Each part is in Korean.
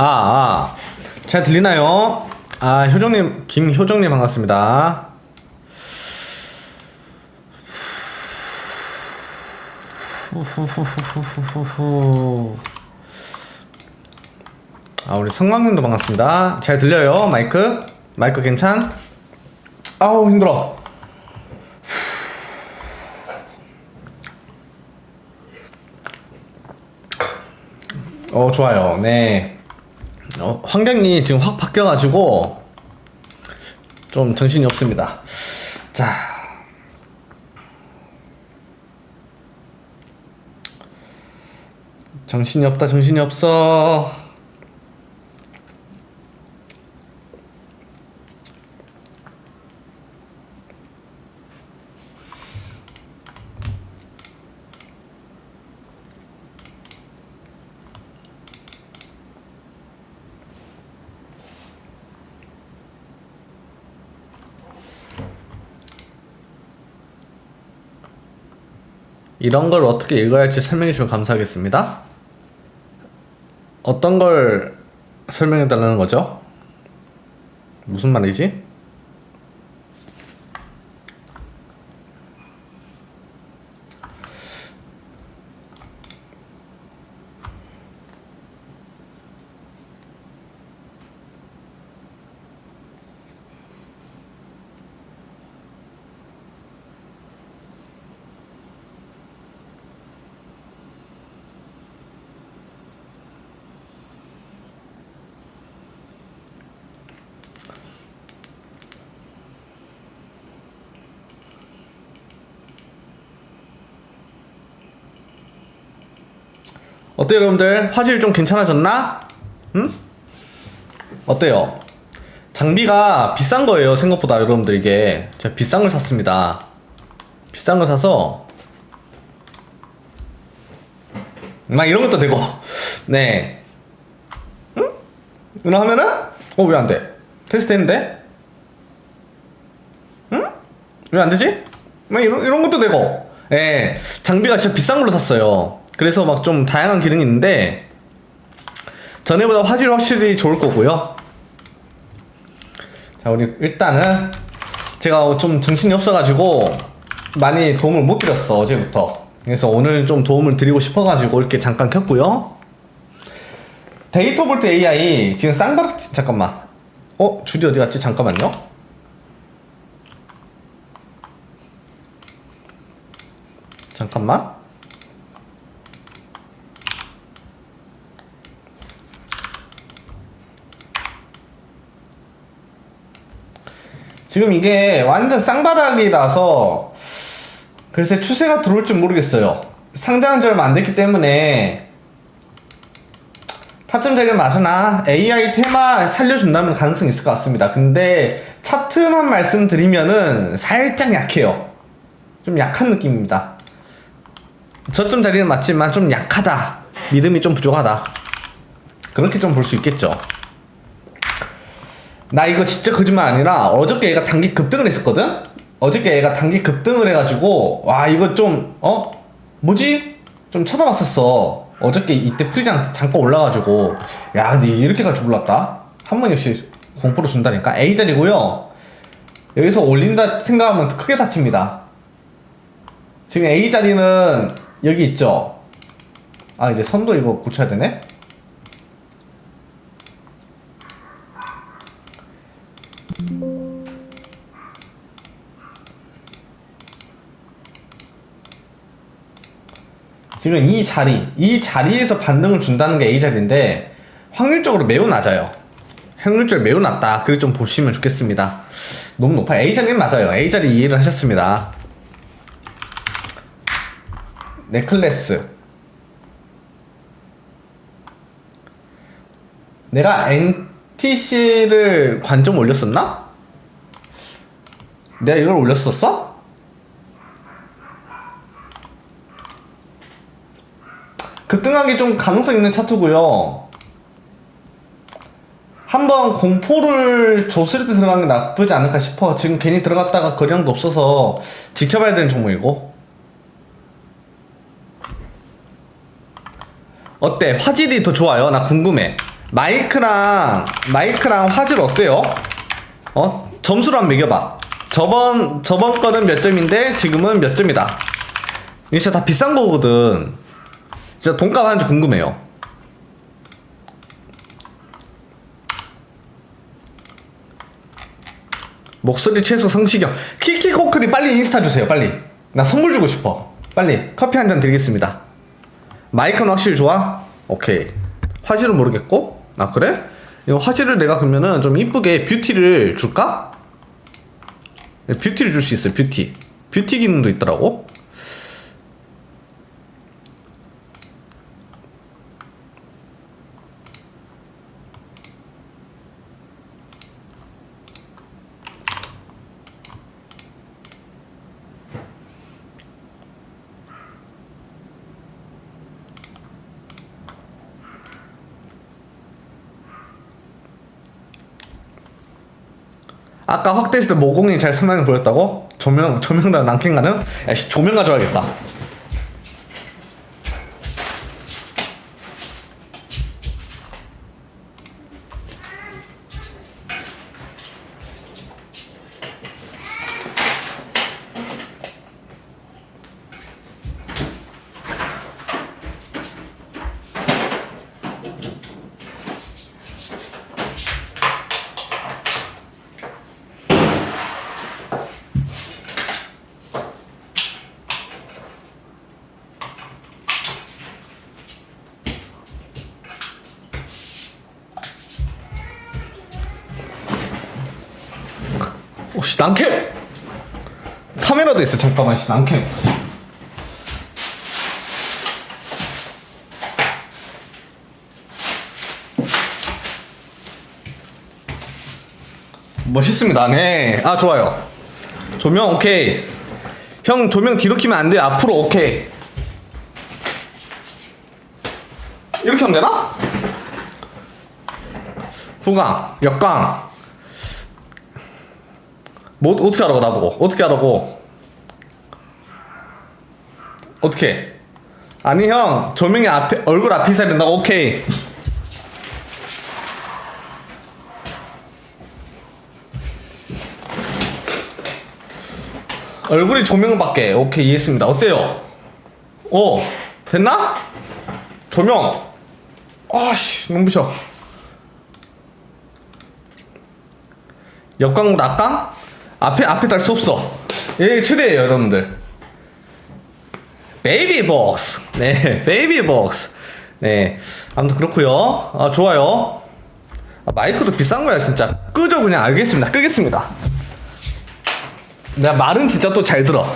아, 아. 잘 들리나요? 아, 효정님, 김효정님 반갑습니다. 아, 우리 성광님도 반갑습니다. 잘 들려요? 마이크? 마이크 괜찮? 아우, 힘들어. 어, 좋아요. 네. 어, 환경이 지금 확 바뀌어가지고 좀 정신이 없습니다. 자. 정신이 없다, 정신이 없어. 이런 걸 어떻게 읽어야 할지 설명해 주면 감사하겠습니다. 어떤 걸 설명해 달라는 거죠? 무슨 말이지? 어때요, 여러분들? 화질 좀 괜찮아졌나? 응? 어때요? 장비가 비싼 거예요, 생각보다 여러분들 이게. 제가 비싼 걸 샀습니다. 비싼 걸 사서 막 이런 것도 되고. 네. 응? 이거 하면은 어, 왜 안 돼? 테스트 했는데? 응? 왜 안 되지? 막 이런 이런 것도 되고. 예. 장비가 진짜 비싼 걸로 샀어요. 그래서 막 좀 다양한 기능이 있는데 전에보다 화질 확실히 좋을 거고요. 자, 우리 일단은 제가 좀 정신이 없어가지고 많이 도움을 못 드렸어 어제부터. 그래서 오늘 좀 도움을 드리고 싶어가지고 이렇게 잠깐 켰고요. 데이터 볼트 AI 지금 쌍방 잠깐만. 어 주디 어디 갔지? 잠깐만요. 잠깐만. 지금 이게 완전 쌍바닥이라서 글쎄 추세가 들어올 줄 모르겠어요. 상장한 지 얼마 안 됐기 때문에 타점 자리는 맞으나 AI 테마 살려준다면 가능성이 있을 것 같습니다. 근데 차트만 말씀드리면은 살짝 약해요. 좀 약한 느낌입니다. 저점 자리는 맞지만 좀 약하다. 믿음이 좀 부족하다. 그렇게 좀 볼 수 있겠죠. 나 이거 진짜 거짓말 아니라 어저께 얘가 단기 급등을 했었거든? 어저께 얘가 단기 급등을 해가지고 와 이거 좀 어? 뭐지? 좀 쳐다봤었어. 어저께 이때 프리장 잠깐 올라가지고. 야 근데 이렇게 갈줄 몰랐다? 한 번 역시 공포로 준다니까? A자리고요. 여기서 올린다 생각하면 크게 다칩니다. 지금 A자리는 여기 있죠? 아 이제 선도 이거 고쳐야 되네 지금 이 자리, 이 자리에서 반등을 준다는 게 A 자리인데 확률적으로 매우 낮아요. 확률적으로 매우 낮다. 그렇게 좀 보시면 좋겠습니다. 너무 높아. A 자리는 맞아요. A 자리 이해를 하셨습니다. 넥클래스. 내가 NTC를 관점 올렸었나? 내가 이걸 올렸었어? 급등하기 좀 가능성 있는 차트고요. 한번 공포를 줬을 때 들어가는 게 나쁘지 않을까 싶어. 지금 괜히 들어갔다가 거량도 없어서 지켜봐야 되는 종목이고. 어때? 화질이 더 좋아요? 나 궁금해. 마이크랑 마이크랑 화질 어때요? 어 점수로 한번 매겨봐. 저번 저번 거는 몇 점인데 지금은 몇 점이다. 진짜 다 비싼 거거든. 진짜 돈값 하는지 궁금해요. 목소리 최소 성시경 키키코크니 빨리 인스타 주세요 빨리 나 선물 주고 싶어 빨리 커피 한 잔 드리겠습니다 마이크는 확실히 좋아? 오케이 화질은 모르겠고 아 그래? 이거 화질을 내가 그러면은 좀 이쁘게 뷰티를 줄까? 네, 뷰티를 줄 수 있어요 뷰티 뷰티 기능도 있더라고 아까 확대했을 때 모공이 잘 선명히 보였다고? 조명 조명랑 난캔 가는? 야 씨 조명 가져와야겠다 난캠! 카메라도 있어 잠깐만 씨 난캠. 멋있습니다 네 아 좋아요. 조명 오케이. 형 조명 뒤로 키면 안 돼. 앞으로 오케이. 이렇게 하면 되나? 후광 역광 뭐 어떻게 하라고 나보고? 어떻게 하라고? 어떻게? 아니 형 조명이 앞에 얼굴 앞에 있어야 된다고? 오케이. 얼굴이 조명 밖에. 오케이 이해했습니다. 어때요? 오 됐나? 조명. 아씨 눈부셔. 역광 낙광 앞에 앞에 달 수 없어. 얘 최대예요, 여러분들. 베이비 복스. 네, 베이비 복스. 네, 아무튼 그렇고요. 아 좋아요. 아, 마이크도 비싼 거야, 진짜. 끄죠, 그냥 알겠습니다. 끄겠습니다. 내가 말은 진짜 또 잘 들어.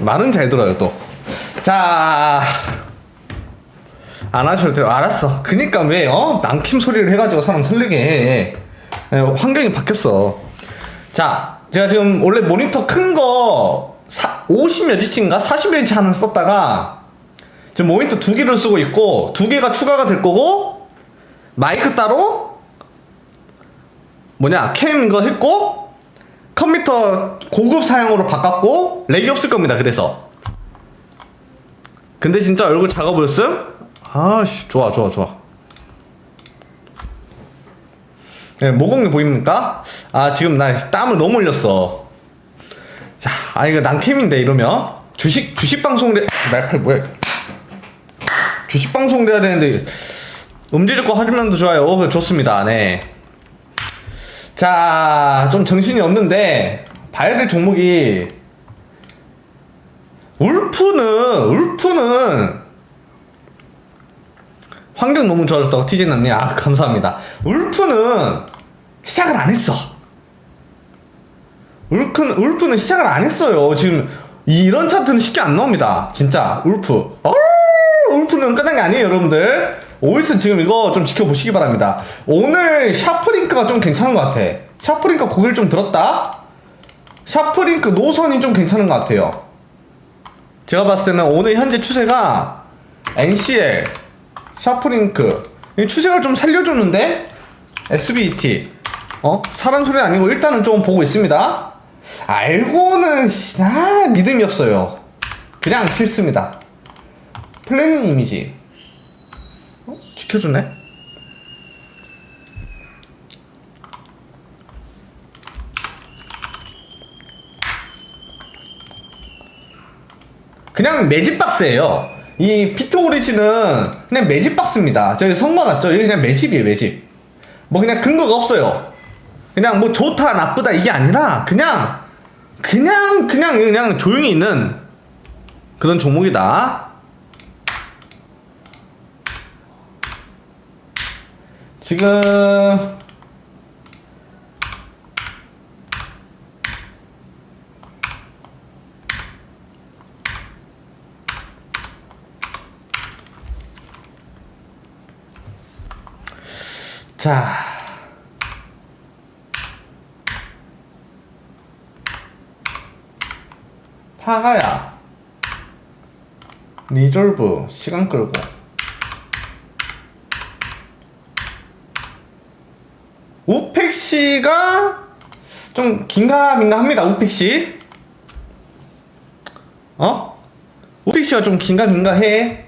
말은 잘 들어요, 또. 자. 안 하셔도 돼요. 알았어. 그니까 왜, 어? 남킴 소리를 해가지고 사람 설레게 해. 예, 환경이 바뀌었어. 자, 제가 지금 원래 모니터 큰 거 50몇 인치인가 40몇 인치 하나 썼다가 지금 모니터 두 개를 쓰고 있고 두 개가 추가가 될 거고 마이크 따로 뭐냐 캠 이거 했고 컴퓨터 고급 사양으로 바꿨고 렉이 없을 겁니다. 그래서 근데 진짜 얼굴 작아 보였음? 아씨 좋아 좋아 좋아. 네, 모공이 보입니까? 아 지금 나 땀을 너무 흘렸어. 자, 아 이거 난캠인데 이러면 주식 주식 방송대 말팔 뭐야? 주식 방송 돼야 되는데 음질 좋고 화질면도 좋아요. 오, 좋습니다. 네. 자, 좀 정신이 없는데 봐야 될 종목이 울프는 울프는 환경 너무 좋아졌다고 티제나님 아 감사합니다. 울프는 시작을 안 했어. 울프는, 울프는 시작을 안 했어요. 지금 이런 차트는 쉽게 안 나옵니다. 진짜 울프. 어? 울프는 끝난 게 아니에요 여러분들. 오일슨 지금 이거 좀 지켜보시기 바랍니다. 오늘 샤프링크가 좀 괜찮은 것 같아. 샤프링크 고개를 좀 들었다. 샤프링크 노선이 좀 괜찮은 것 같아요. 제가 봤을 때는 오늘 현재 추세가 NCL 샤프링크. 추색을 좀 살려줬는데? SBT 어? 사람 소리 아니고 일단은 좀 보고 있습니다. 알고는 아 믿음이 없어요. 그냥 싫습니다. 플래닝 이미지. 어? 지켜주네? 그냥 매직 박스예요. 이 피트 오리지는 그냥 매집박스입니다. 저기 성과 났죠? 여기 그냥 매집이에요, 매집. 뭐 그냥 근거가 없어요. 그냥 뭐 좋다, 나쁘다 이게 아니라 그냥 그냥 그냥 그냥 조용히 있는 그런 종목이다. 지금 자. 파가야. 리졸브. 시간 끌고. 우펙씨가 좀 긴가민가 합니다, 우펙씨. 어? 우펙씨가 좀 긴가민가 해.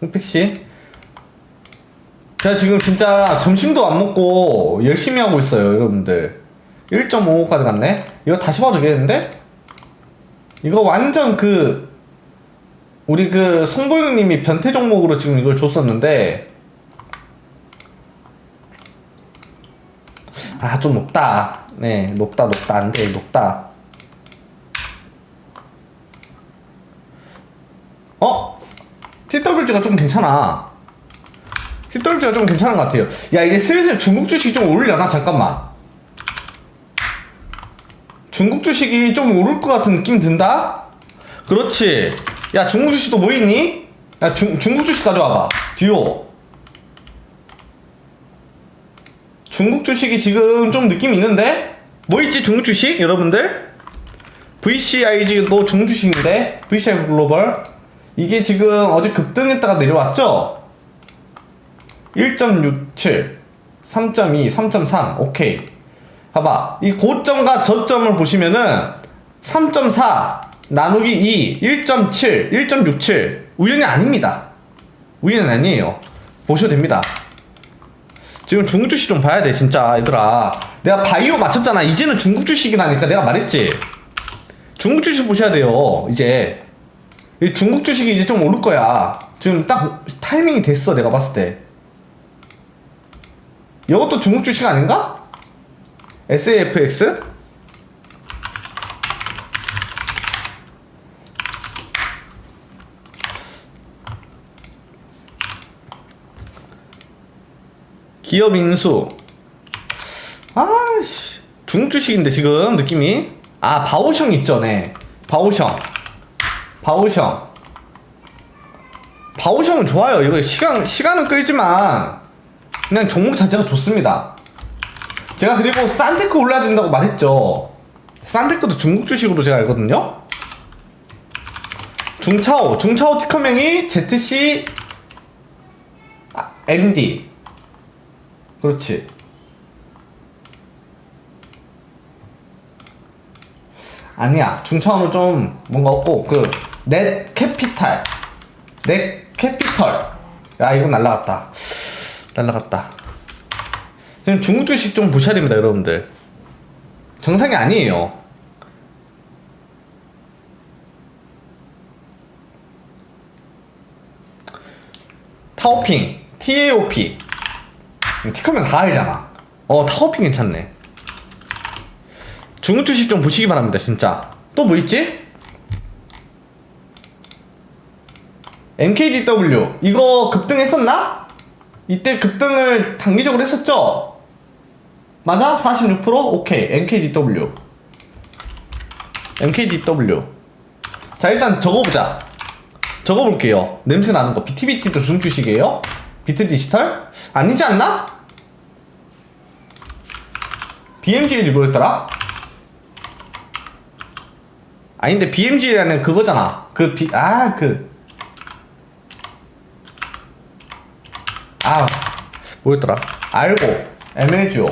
우펙씨. 제가 지금 진짜 점심도 안 먹고 열심히 하고 있어요, 여러분들. 1.55까지 갔네? 이거 다시 봐도 되겠는데? 이거 완전 그, 우리 그 송보영님이 변태 종목으로 지금 이걸 줬었는데, 아, 좀 높다. 네, 높다, 높다. 안 돼, 높다. 어? TWG가 좀 괜찮아. TWG가 좀 괜찮은 것 같아요. 야, 이제 슬슬 중국 주식이 좀 오르려나? 잠깐만. 중국 주식이 좀 오를 것 같은 느낌 든다? 그렇지. 야, 중국 주식도 뭐 있니? 야, 중, 중국 주식 가져와봐. 듀오. 중국 주식이 지금 좀 느낌 있는데? 뭐 있지, 중국 주식? 여러분들? VCIG도 중국 주식인데? VCI 글로벌. 이게 지금 어제 급등했다가 내려왔죠? 1.67, 3.2, 3.3, 오케이. 봐봐. 이 고점과 저점을 보시면은 3.4 나누기 2, 1.7, 1.67. 우연이 아닙니다. 우연이 아니에요. 보셔도 됩니다. 지금 중국 주식 좀 봐야 돼, 진짜, 얘들아. 내가 바이오 맞췄잖아. 이제는 중국 주식이라니까 내가 말했지. 중국 주식 보셔야 돼요, 이제. 이 중국 주식이 이제 좀 오를 거야. 지금 딱 타이밍이 됐어, 내가 봤을 때. 이것도 중국 주식 아닌가? SAFX? 기업 인수. 아씨. 중국 주식인데 지금 느낌이. 아, 바오셩 있죠, 네. 바오셩. 바오셩. 바오셩은 좋아요. 이거 시간, 시간은 끌지만, 그냥 종목 자체가 좋습니다. 제가 그리고 산테크 올라야 된다고 말했죠. 산테크도 중국 주식으로 제가 알거든요. 중차오, 중차오 티커명이 ZC 아, MD. 그렇지. 아니야, 중차오는 좀 뭔가 없고 그 넷 캐피탈, 넷 캐피털. 야 이거 날라갔다. 날라갔다. 지금 중국 주식 좀 보셔야 됩니다, 여러분들. 정상이 아니에요. 타오핑, TAOP. 티커면 다 알잖아. 어, 타오핑 괜찮네. 중국 주식 좀 보시기 바랍니다, 진짜. 또 뭐 있지? MKDW. 이거 급등했었나? 이때 급등을 단기적으로 했었죠? 맞아? 46%? 오케이. NKDW. NKDW. 자, 일단 적어보자. 적어볼게요. 냄새 나는 거. BTBT도 중주식이에요? 비트 디지털? 아니지 않나? BMGL이 뭐였더라? 아닌데, BMG라는 그거잖아. 그 비, 아, 그. 아, 뭐였더라? 알고, 에메지오.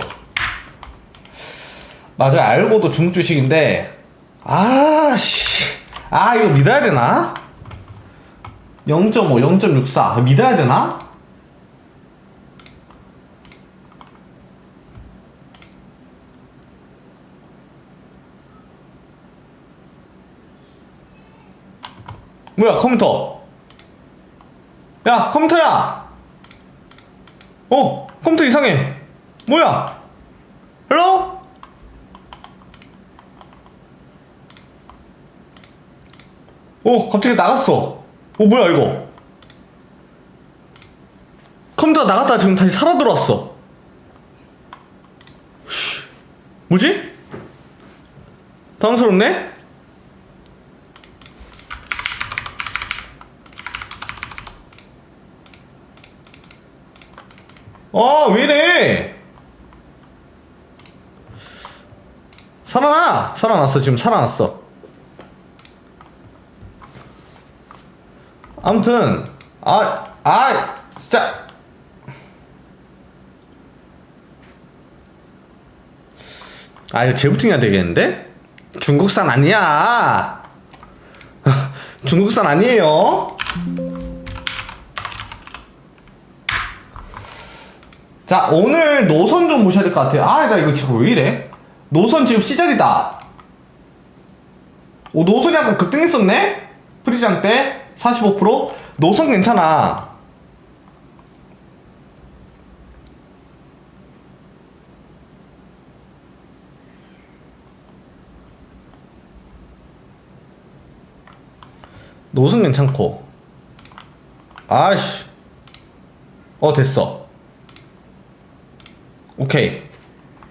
맞아요, 알고도 중주식인데, 아, 씨. 아, 이거 믿어야 되나? 0.5, 0.64. 믿어야 되나? 뭐야 컴퓨터 야 컴퓨터야 어 컴퓨터 이상해. 뭐야? 헬로 오 갑자기 나갔어. 어 뭐야 이거? 컴퓨터가 나갔다가 지금 다시 살아 들어왔어. 씨, 뭐지? 당황스럽네? 아, 왜 이래? 살아나! 살아났어, 지금 살아났어. 아무튼, 아, 아, 진짜. 아, 이거 재부팅해야 되겠는데? 중국산 아니야! 중국산 아니에요? 자 오늘 노선 좀 보셔야 될 것 같아요 아 나 이거 지금 왜 이래 노선 지금 시작이다. 오 노선이 아까 급등했었네? 프리장 때? 45% 노선 괜찮아. 노선 괜찮고. 아씨. 어 됐어. 오케이.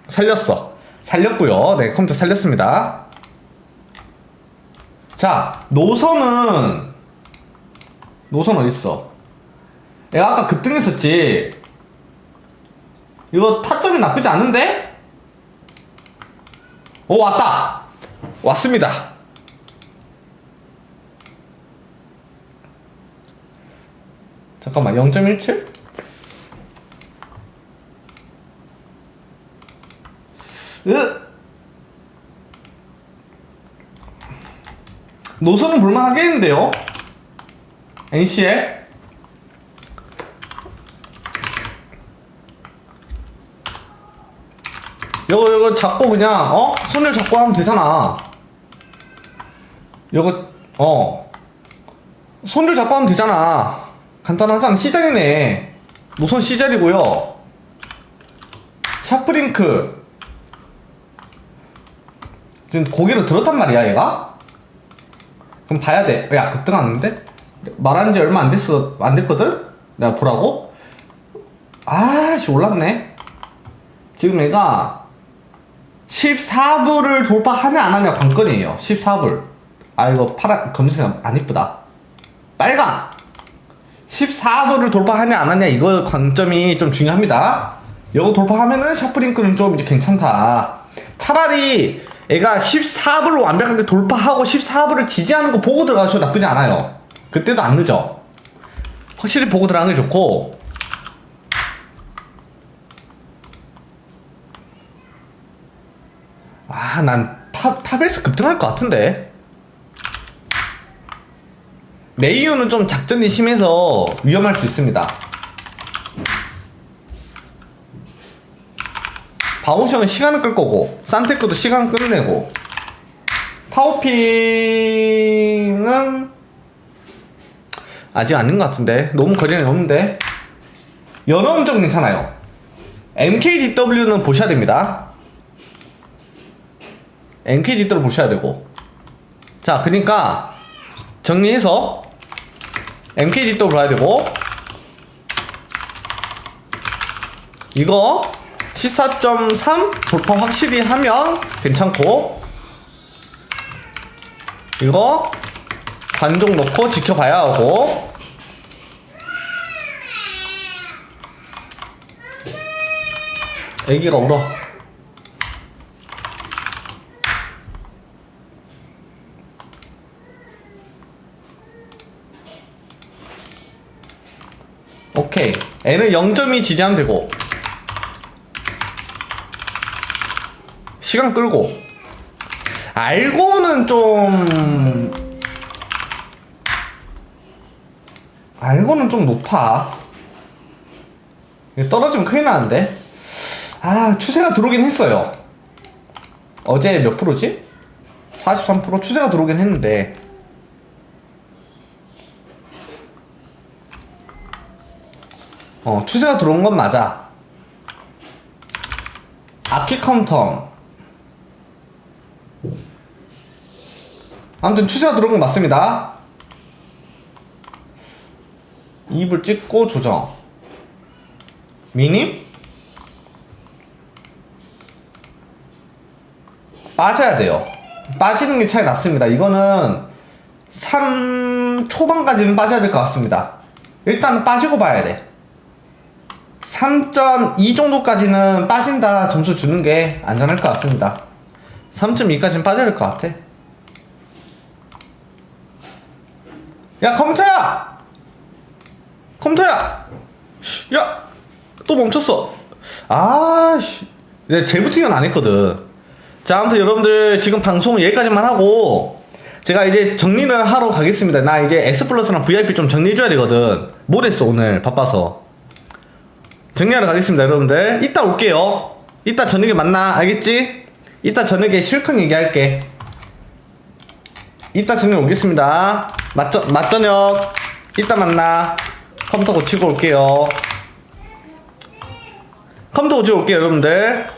살렸어 살렸고요. 네 컴퓨터 살렸습니다. 자 노선은 노선 어딨어? 내가 아까 급등했었지. 이거 타점이 나쁘지 않은데? 오 왔다. 왔습니다. 잠깐만 0.17? 으. 노선은 볼만하겠는데요? NCL 요거 요거 잡고 그냥 어? 손을 잡고 하면 되잖아. 요거 어. 손을 잡고 하면 되잖아. 간단하잖아 시작이네. 노선 시작이고요. 샤프링크 지금 고개를 들었단 말이야 얘가? 그럼 봐야 돼. 야 급등하는데? 말한 지 얼마 안 됐어 안 됐거든? 내가 보라고? 아씨 올랐네. 지금 얘가 14불을 돌파하냐 안 하냐 관건이에요. 14불. 아 이거 파란 검은색 안 이쁘다. 빨강. 14불을 돌파하냐 안 하냐 이거 관점이 좀 중요합니다. 이거 돌파하면은 샤프링크는 좀 이제 괜찮다. 차라리 애가 14불을 완벽하게 돌파하고 14불을 지지하는 거 보고 들어가셔도 나쁘지 않아요. 그때도 안 늦어. 확실히 보고 들어가는 게 좋고. 아, 난 탑, 탑에서 급등할 것 같은데. 메이유는 좀 작전이 심해서 위험할 수 있습니다. 바오션은 시간을 끌 거고 산테크도 시간 끌어내고. 타오핑은 아직 아닌 것 같은데. 너무 거리는 없는데. 연어는 좀 괜찮아요. MKDW는 보셔야 됩니다. MKDW 보셔야 되고. 자 그러니까 정리해서 MKDW 봐야 되고. 이거 14.3 돌파 확실히 하면 괜찮고 이거 관종 넣고 지켜봐야 하고 애기가 울어. 오케이. 애는 0.2 지지하면 되고 시간 끌고. 알고는 좀 알고는 좀 높아. 떨어지면 큰일 나는데. 아 추세가 들어오긴 했어요. 어제 몇 프로지? 43% 추세가 들어오긴 했는데. 어 추세가 들어온 건 맞아. 아키컴텀 아무튼 추세가 들어온 건 맞습니다. 입을 찍고 조정. 미님? 빠져야 돼요. 빠지는 게 차이 났습니다. 이거는 3 초반까지는 빠져야 될 것 같습니다. 일단 빠지고 봐야 돼. 3.2 정도까지는 빠진다 점수 주는 게 안전할 것 같습니다. 3.2까지는 빠져야 될 것 같아. 야 컴퓨터야! 컴퓨터야! 씨, 야! 또 멈췄어. 아씨. 내가 재부팅은 안 했거든. 자, 아무튼 여러분들 지금 방송 여기까지만 하고 제가 이제 정리를 하러 가겠습니다. 나 이제 S 플러스랑 VIP 좀 정리해줘야 되거든. 못 했어 오늘 바빠서. 정리하러 가겠습니다, 여러분들. 이따 올게요. 이따 저녁에 만나, 알겠지? 이따 저녁에 실컷 얘기할게. 이따 저녁에 오겠습니다. 맞저, 맞저녁. 이따 만나. 컴퓨터 고치고 올게요. 컴퓨터 고치고 올게요, 여러분들.